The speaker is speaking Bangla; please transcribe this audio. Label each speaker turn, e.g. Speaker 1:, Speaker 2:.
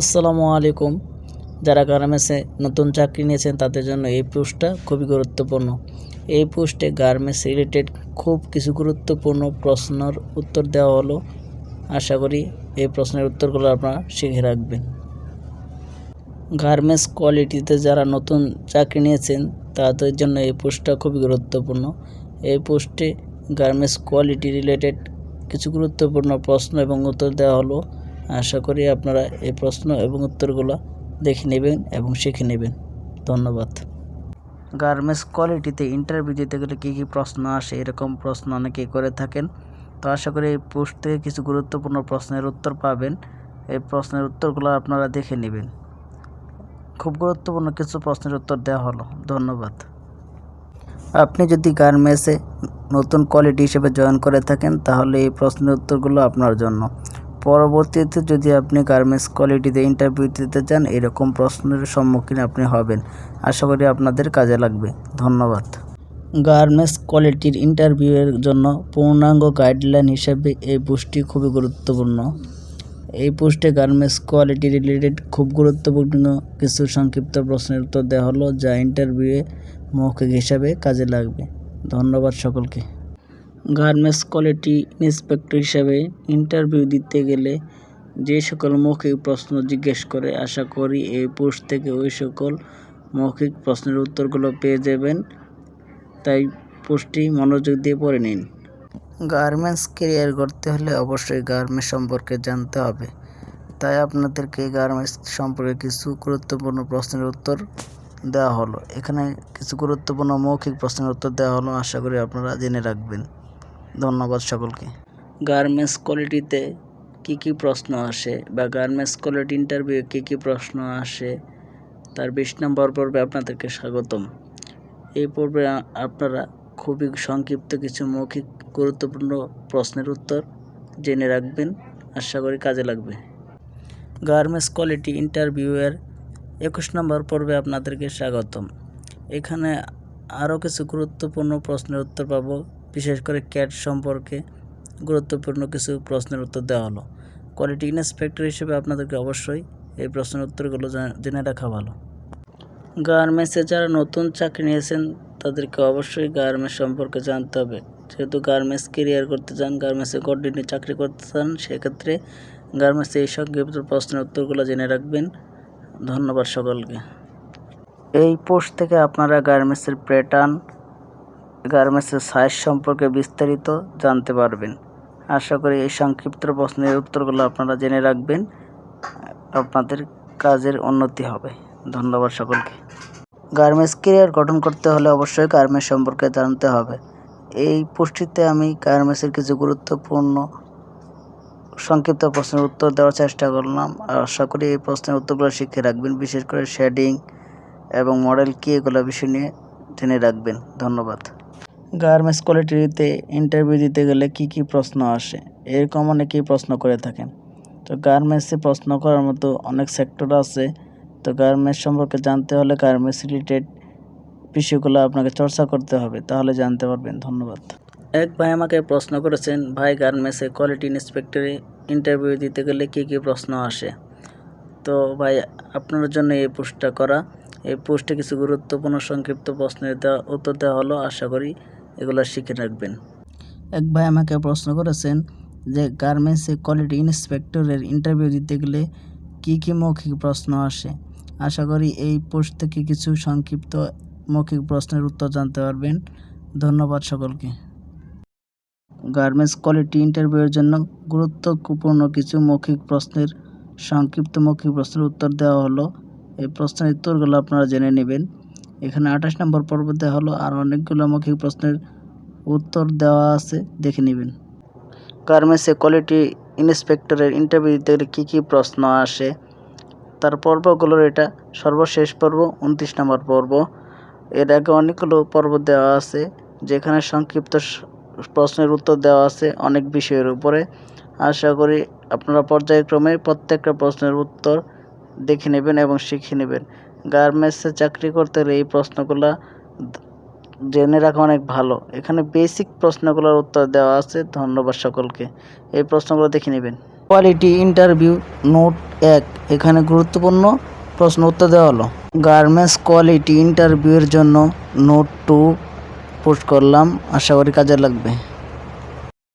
Speaker 1: আসসালামু আলাইকুম। যারা গার্মেন্টসে নতুন চাকরি নিয়েছেন, তাদের জন্য এই পোস্টটা খুবই গুরুত্বপূর্ণ। এই পোস্টে গার্মেন্টস রিলেটেড খুব কিছু গুরুত্বপূর্ণ প্রশ্নের উত্তর দেওয়া হলো। আশা করি এই প্রশ্নের উত্তরগুলো আপনারা শিখে রাখবেন। গার্মেন্টস কোয়ালিটিতে যারা নতুন চাকরি নিয়েছেন, তাদের জন্য এই পোস্টটা খুবই গুরুত্বপূর্ণ। এই পোস্টে গার্মেন্টস কোয়ালিটি রিলেটেড কিছু গুরুত্বপূর্ণ প্রশ্ন এবং উত্তর দেওয়া হলো। আশা করি আপনারা এই প্রশ্ন এবং উত্তরগুলো দেখে নেবেন এবং শিখে নেবেন। ধন্যবাদ। গার্মেন্টস কোয়ালিটিতে ইন্টারভিউ দিতে গেলে কী কী প্রশ্ন আসে, এরকম প্রশ্ন অনেকেই করে থাকেন। তো আশা করি এই পোস্ট থেকে কিছু গুরুত্বপূর্ণ প্রশ্নের উত্তর পাবেন। এই প্রশ্নের উত্তরগুলো আপনারা দেখে নেবেন। খুব গুরুত্বপূর্ণ কিছু প্রশ্নের উত্তর দেওয়া হলো। ধন্যবাদ। আপনি যদি গার্মেন্টসে নতুন কোয়ালিটি হিসেবে জয়েন করে থাকেন, তাহলে এই প্রশ্নের উত্তরগুলো আপনার জন্য। পরবর্তীতে যদি আপনি গার্মেন্টস কোয়ালিটিতে ইন্টারভিউ দিতে চান, এরকম প্রশ্নের সম্মুখীন আপনি হবেন। আশা করি আপনাদের কাজে লাগবে। ধন্যবাদ। গার্মেন্টস কোয়ালিটির ইন্টারভিউয়ের জন্য পূর্ণাঙ্গ গাইডলাইন হিসেবে এই পোস্টটি খুবই গুরুত্বপূর্ণ। এই পোস্টে গার্মেন্টস কোয়ালিটি রিলেটেড খুব গুরুত্বপূর্ণ কিছু সংক্ষিপ্ত প্রশ্নের উত্তর দেওয়া হলো, যা ইন্টারভিউয়ে মৌখিক হিসাবে কাজে লাগবে। ধন্যবাদ সকলকে। গার্মেন্টস কোয়ালিটি ইন্সপেক্টর হিসাবে ইন্টারভিউ দিতে গেলে যে সকল মৌখিক প্রশ্ন জিজ্ঞেস করে, আশা করি এই পোস্ট থেকে ওই সকল মৌখিক প্রশ্নের উত্তরগুলো পেয়ে যাবেন। তাই পোস্টটি মনোযোগ দিয়ে পড়ে নিন। গার্মেন্টস কেরিয়ার করতে হলে অবশ্যই গার্মেন্টস সম্পর্কে জানতে হবে। তাই আপনাদেরকে গার্মেন্টস সম্পর্কে কিছু গুরুত্বপূর্ণ প্রশ্নের উত্তর দেওয়া হলো। এখানে কিছু গুরুত্বপূর্ণ মৌখিক প্রশ্নের উত্তর দেওয়া হলো, আশা করি আপনারা জেনে রাখবেন। ধন্যবাদ সকলকে। গার্মেন্টস কোয়ালিটিতে কী কী প্রশ্ন আসে বা গার্মেন্টস কোয়ালিটি ইন্টারভিউ কী কী প্রশ্ন আসে, তার বিশ নম্বর পর্বে আপনাদেরকে স্বাগতম। এই পর্বে আপনারা খুবই সংক্ষিপ্ত কিছু মৌখিক গুরুত্বপূর্ণ প্রশ্নের উত্তর জেনে রাখবেন, আশা করি কাজে লাগবে। গার্মেন্টস কোয়ালিটি ইন্টারভিউয়ের একুশ নম্বর পর্বে আপনাদেরকে স্বাগতম। এখানে আরও কিছু গুরুত্বপূর্ণ প্রশ্নের উত্তর পাবো। বিশেষ করে ক্যাট সম্পর্কে গুরুত্বপূর্ণ কিছু প্রশ্নের উত্তর দেওয়া হলো। কোয়ালিটি ইন্সপেক্টর হিসেবে আপনাদেরকে অবশ্যই এই প্রশ্নের উত্তরগুলো জেনে রাখা ভালো। গার্মেন্টসে যারা নতুন চাকরি নিয়েছেন, তাদেরকে অবশ্যই গার্মেন্টস সম্পর্কে জানতে হবে। যেহেতু গার্মেন্টস কেরিয়ার করতে চান গার্মেন্টসে কন্টিনিউ চাকরি করতে চান, সেক্ষেত্রে গার্মেন্টসে এই সংক্ষিপ্ত প্রশ্নের উত্তরগুলো জেনে রাখবেন। ধন্যবাদ সকলকে। এই পোস্ট থেকে আপনারা গার্মেন্টসের প্যাটার্ন গার্মেন্টসের সাইজ সম্পর্কে বিস্তারিত জানতে পারবেন। আশা করি এই সংক্ষিপ্ত প্রশ্নের উত্তরগুলো আপনারা জেনে রাখবেন। আপনাদের কাজের উন্নতি হবে। ধন্যবাদ সকলকে। গার্মেন্টস কেরিয়ার গঠন করতে হলে অবশ্যই গার্মেন্টস সম্পর্কে জানতে হবে। এই পোস্টটিতে আমি গার্মেন্টসের কিছু গুরুত্বপূর্ণ সংক্ষিপ্ত প্রশ্নের উত্তর দেওয়ার চেষ্টা করলাম। আশা করি এই প্রশ্নের উত্তরগুলো শিখে রাখবেন, বিশেষ করে শেডিং এবং মডেল কী এগুলো বিষয় নিয়ে জেনে রাখবেন। ধন্যবাদ। গার্মেন্টস কোয়ালিটিতে ইন্টারভিউ দিতে গেলে কি কি প্রশ্ন আসে? এরকম অনেকেই প্রশ্ন করে থাকেন। তো গার্মেন্টসে প্রশ্ন করার মতো অনেক সেক্টর আছে। তো গার্মেন্টস সম্পর্কে জানতে হলে গার্মেন্টস রিলেটেড বিষয়গুলো আপনাকে চর্চা করতে হবে, তাহলে জানতে পারবেন। ধন্যবাদ। এক ভাই আমাকে প্রশ্ন করেছেন, ভাই, গার্মেন্টসে কোয়ালিটি ইন্সপেক্টরে ইন্টারভিউ দিতে গেলে কী কী প্রশ্ন আসে? তো ভাই, আপনার জন্য এই পোস্টটা করা। এই পোস্টে কিছু গুরুত্বপূর্ণ সংক্ষিপ্ত প্রশ্নের দেওয়া উত্তর দেওয়া হলো, আশা করি এগুলো শিখে রাখবেন। এক ভাই আমাকে প্রশ্ন করেছেন যে, গার্মেন্টসে কোয়ালিটি ইন্সপেক্টরের ইন্টারভিউ দিতে গেলে কী কী মৌখিক প্রশ্ন আসে? আশা করি এই পোস্ট থেকে কিছু সংক্ষিপ্ত মৌখিক প্রশ্নের উত্তর জানতে পারবেন। ধন্যবাদ সকলকে। গার্মেন্টস কোয়ালিটি ইন্টারভিউয়ের জন্য গুরুত্বপূর্ণ কিছু মৌখিক প্রশ্নের, সংক্ষিপ্ত মৌখিক প্রশ্নের উত্তর দেওয়া হলো। এই প্রশ্নের উত্তরগুলো আপনারা জেনে নেবেন। এখানে আঠাশ নম্বর পর্ব দেওয়া হলো আর অনেকগুলো মৌখিক প্রশ্নের উত্তর দেওয়া আছে, দেখে নেবেন। গার্মেন্টসে কোয়ালিটি ইন্সপেক্টরের ইন্টারভিউ দিতে গেলে কী কী প্রশ্ন আসে? তার পর্বগুলোর এটা সর্বশেষ পর্ব, উনত্রিশ নম্বর পর্ব। এর আগে অনেকগুলো পর্ব দেওয়া আছে, যেখানে সংক্ষিপ্ত প্রশ্নের উত্তর দেওয়া আছে অনেক বিষয়ের উপরে। আশা করি আপনারা পর্যায়ক্রমে প্রত্যেকটা প্রশ্নের উত্তর দেখে নেবেন এবং শিখে নেবেন। গার্মেন্টসে চাকরি করতে হলে এই প্রশ্নগুলো জেনে রাখা অনেক ভালো। এখানে বেসিক প্রশ্নগুলোর উত্তর দেওয়া আছে। ধন্যবাদ সকলকে। এই প্রশ্নগুলো দেখে নেবেন। কোয়ালিটি ইন্টারভিউ নোট এক। এখানে গুরুত্বপূর্ণ প্রশ্ন উত্তর দেওয়া হলো। গার্মেন্টস কোয়ালিটি ইন্টারভিউয়ের জন্য নোট টু পোস্ট করলাম। আশা করি কাজে লাগবে।